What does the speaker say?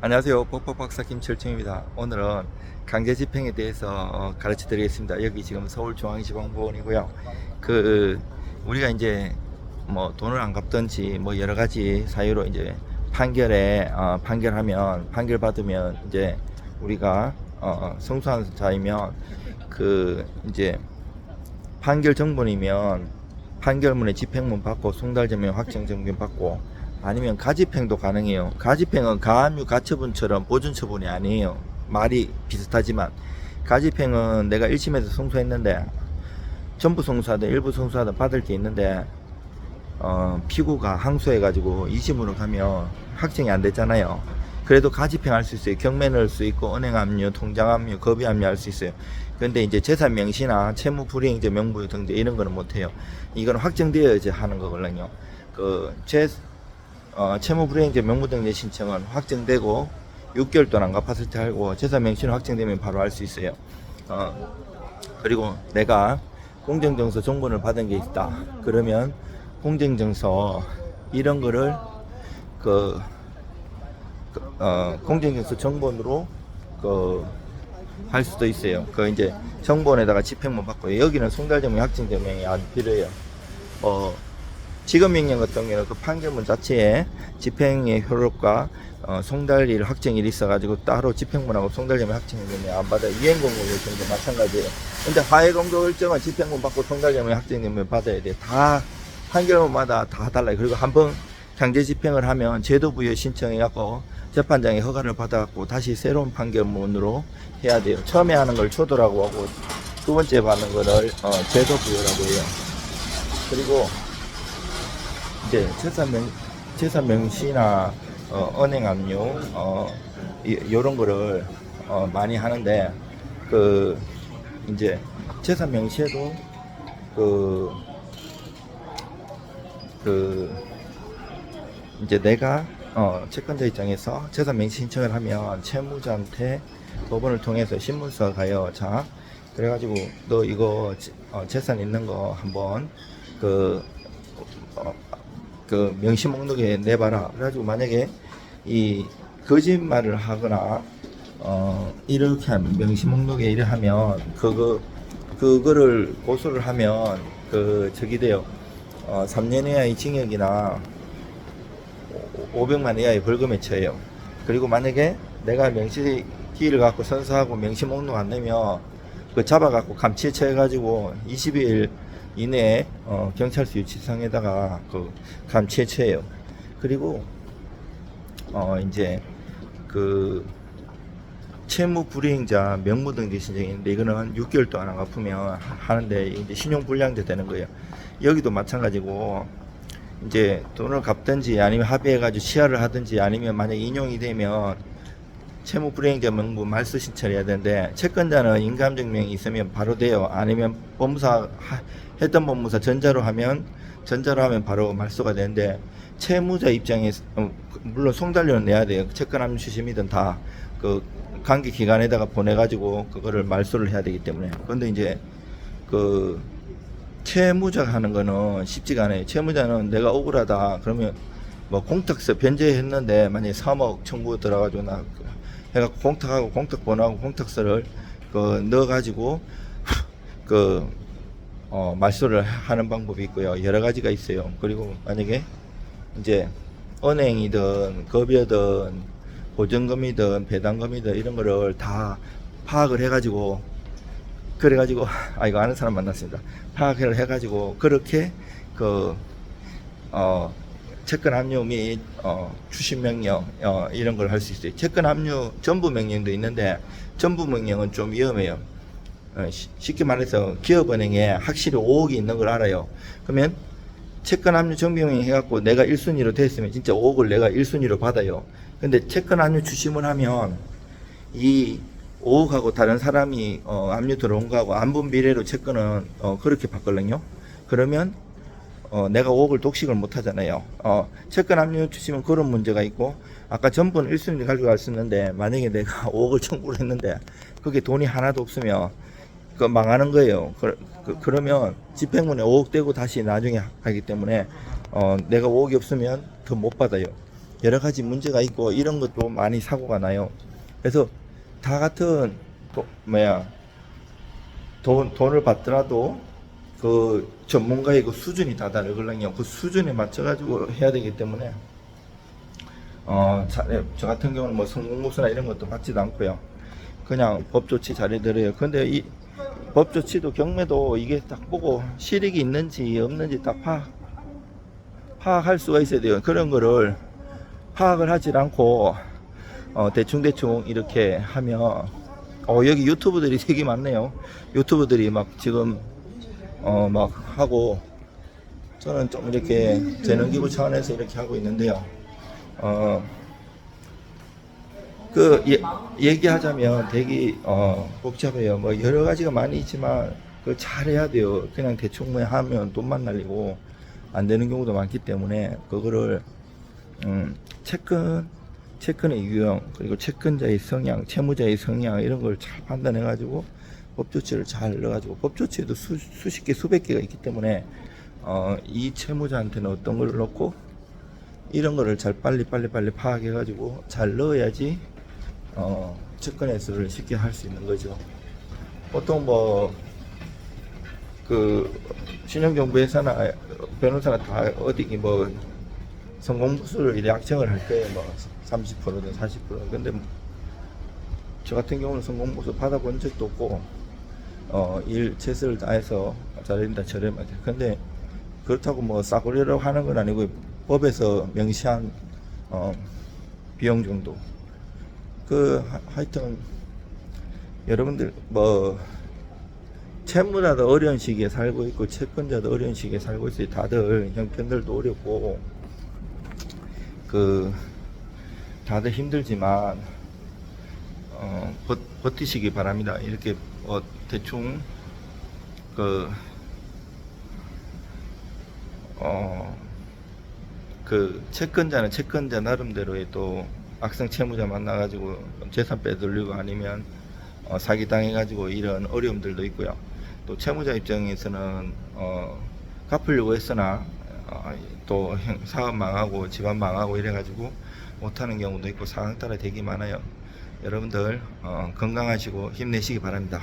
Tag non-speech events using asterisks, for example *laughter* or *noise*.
안녕하세요. 뻑뻑박사 김철중입니다. 오늘은 강제 집행에 대해서 어, 가르쳐 드리겠습니다. 여기 지금 서울중앙지방법원이고요. 그 우리가 이제 뭐 돈을 안 갚든지 뭐 여러 가지 사유로 이제 판결에 어, 판결하면 판결 받으면 이제 우리가 어, 성소한 자이면 그 이제 판결 정본이면 판결문에 집행문 받고 송달점에 확정정변 받고 아니면 가집행도 가능해요. 가집행은 가압류 가처분처럼 보존 처분이 아니에요. 말이 비슷하지만 가집행은 내가 1심에서 송수했는데 전부 송수하든 일부 송수하든 받을 게 있는데 어, 피고가 항소해가지고 2심으로 가면 확정이 안 됐잖아요. 그래도 가집행할 수 있어요. 경매 넣을 수 있고 은행 압류, 통장 압류, 겁의 압류 할 수 있어요. 근데 이제 재산 명시나 채무 불이행제 명부 등재 이런 거는 못 해요. 이건 확정되어야지 하는 거거든요. 그재 어, 채무 불이행제 명부 등재 신청은 확정되고 6개월 동안 안 갚았을 때 하고 재산 명시는 확정되면 바로 할수 있어요. 어, 그리고 내가 공정정서 정본을 받은 게 있다. 그러면 공정정서 이런 거를 그, 그, 어, 공정정서 정본으로 그 할 수도 있어요. 그 이제 정본에다가 집행문 받고 여기는 송달점의 확정점명이 안 필요해요. 어, 지급 명령 같은 경우는 그 판결문 자체에 집행의 효력과 어, 송달일 확정일이 있어가지고 따로 집행문하고 송달점의 확정일은 안 받아요. 이행공고 요청도 마찬가지예요. 근데 화해공고 결정은 집행문 받고 송달점의 확정일은 받아야 돼. 다 판결문마다 다 달라요. 그리고 한 번 강제 집행을 하면 제도 부여 신청해갖고 재판장의 허가를 받아갖고 다시 새로운 판결문으로 해야 돼요. 처음에 하는 걸 초도라고 하고 두 번째 받는 거를 어, 제도 부여라고 해요. 그리고 이제 재산 명 재산 명시나 어, 은행 압류 어, 이, 요런 거를 어, 많이 하는데 그 이제 재산 명시에도 그 그 이제 내가 어, 채권자 입장에서 재산 명시 신청을 하면 채무자한테 법원을 통해서 신문서 가요. 자, 그래가지고 너 이거 지- 어, 재산 있는 거 한번 그 어, 그 명시 목록에 내봐라. 그래가지고 만약에 이 거짓말을 하거나 어 이렇게 하면 명시 목록에 이래 하면 그거 그거를 고소를 하면 그 저기 돼요. 어 3년 이하의 징역이나 500만 이하의 벌금에 처해요. 그리고 만약에 내가 명시 기일을 갖고 선서하고 명시 목록 안 내면 그 잡아갖고 감치에 처해가지고 20일 이내에 어, 경찰서 유치상에다가 그 처해요. 그리고 어 이제 그 채무 불이행자 명부 등재 신청인데 이거는 한 6개월 동안 안 갚으면 하- 하는데 이제 신용 불량자 되는 거예요. 여기도 마찬가지고 이제 돈을 갚든지 아니면 합의해가지고 시하를 하든지 아니면 만약 인용이 되면 채무 불이행자 명부 말소 신청해야 되는데 채권자는 인감증명이 있으면 바로 돼요. 아니면 법무사 하- 했던 법무사 전자로 하면 전자로 하면 바로 말소가 되는데 채무자 입장에서 어, 물론 송달료는 내야 돼요. 채권 압류 추심이든 다 그 관계 기관에다가 보내가지고 그거를 말소를 해야 되기 때문에 그런데 이제 그 채무자가 하는 거는 쉽지가 않아요. 채무자는 내가 억울하다 그러면 뭐 공탁서 변제했는데 만약에 3억 청구 들어가지고 나 해가 공탁하고 공탁 번호하고 공탁서를 그 넣어가지고 *laughs* 그 어, 말소를 하는 방법이 있고요. 여러 가지가 있어요. 그리고 만약에 이제 은행이든 급여든 보증금이든 배당금이든 이런 거를 다 파악을 해가지고 그래가지고 *laughs* 아 이거 아는 사람 만났습니다. 파악을 해가지고 그렇게 그 어, 채권 압류 및 어, 추심 명령 어, 이런 걸 할 수 있어요. 채권 압류 전부 명령도 있는데 전부 명령은 좀 위험해요. 어, 시- 쉽게 말해서 기업은행에 확실히 5억이 있는 걸 알아요. 그러면 채권 압류 정비명령 해갖고 내가 1순위로 됐으면 진짜 5억을 내가 1순위로 받아요. 근데 채권 압류 추심을 하면 이 5억하고 다른 사람이 어, 압류 들어온 거하고 안분 비례로 채권은 어, 그렇게 받거든요. 그러면 어, 내가 5억을 독식을 못 하잖아요. 어, 채권 압류 주시면 그런 문제가 있고, 아까 전분 1순위 가져갈 수 있는데, 만약에 내가 *laughs* 5억을 청구를 했는데, 그게 돈이 하나도 없으면, 그 망하는 거예요. 그, 러면 집행문에 5억 떼고 다시 나중에 하기 때문에, 어, 내가 5억이 없으면 더 못 받아요. 여러 가지 문제가 있고 이런 것도 많이 사고가 나요. 그래서 다 같은 또 뭐야 돈 돈을 받더라도 그 전문가의 그 수준이 다 다르거든요. 그 수준에 맞춰 가지고 해야 되기 때문에 어, 자, 네, 저 같은 경우는 뭐 성공무수나 이런 것도 받지도 않고요. 그냥 법 조치 잘해드려요. 근데 이 법 조치도 경매도 이게 딱 보고 실익이 있는지 없는지 딱 파악, 파악할 수가 있어야 돼요. 그런 거를 파악을 하질 않고 어, 대충대충 이렇게 하면 어, 여기 유튜브들이 *laughs* 되게 많네요. 유튜브들이 막 지금 어, 막 하고 저는 좀 이렇게 재능기부 차원에서 이렇게 하고 있는데요. 어, 그 예, 얘기하자면 되게 어, 복잡해요. 뭐 여러 가지가 많이 있지만 그 잘해야 돼요. 그냥 대충 뭐 하면 돈만 날리고 안 되는 경우도 많기 때문에 그거를 음, 채권 채권의 유형 그리고 채권자의 성향, 채무자의 성향 이런 걸 잘 판단해 가지고 법 조치를 잘 넣어 가지고 법 조치에도 수, 수십 개 수백 개가 있기 때문에 어, 이 채무자한테는 어떤 걸 넣고 이런 거를 잘 빨리 빨리 빨리 파악해 가지고 잘 넣어야지 어, 채권 해소를 쉽게 할 수 있는 거죠. 보통 뭐 그 신용정보 회사나 변호사나 다 어디 뭐 성공부수를 약정을 할 때 뭐 30%든 40% 근데 뭐저 같은 경우는 성공보수 받아본 적도 없고 어, 일 최선을 다해서 잘한다 저렴하게 근데 그렇다고 뭐 싸구려라고 하는 건 아니고 법에서 명시한 어, 비용 정도 그 하- 하여튼 여러분들 뭐 채무자도 어려운 시기에 살고 있고 채권자도 어려운 시기에 살고 있어요 다들 형편들도 어렵고 그 다들 힘들지만 어, 버, 버티시기 바랍니다. 이렇게 어, 대충 그 어, 그 채권자는 채권자 나름대로의 또 악성 채무자 만나가지고 재산 빼돌리고 아니면 어, 사기 당해가지고 이런 어려움들도 있고요. 또 채무자 입장에서는 어, 갚으려고 했으나 어, 또 형- 사업 망하고 집안 망하고 이래가지고 못하는 경우도 있고 상황 따라 되게 많아요. 여러분들 어, 건강하시고 힘내시기 바랍니다.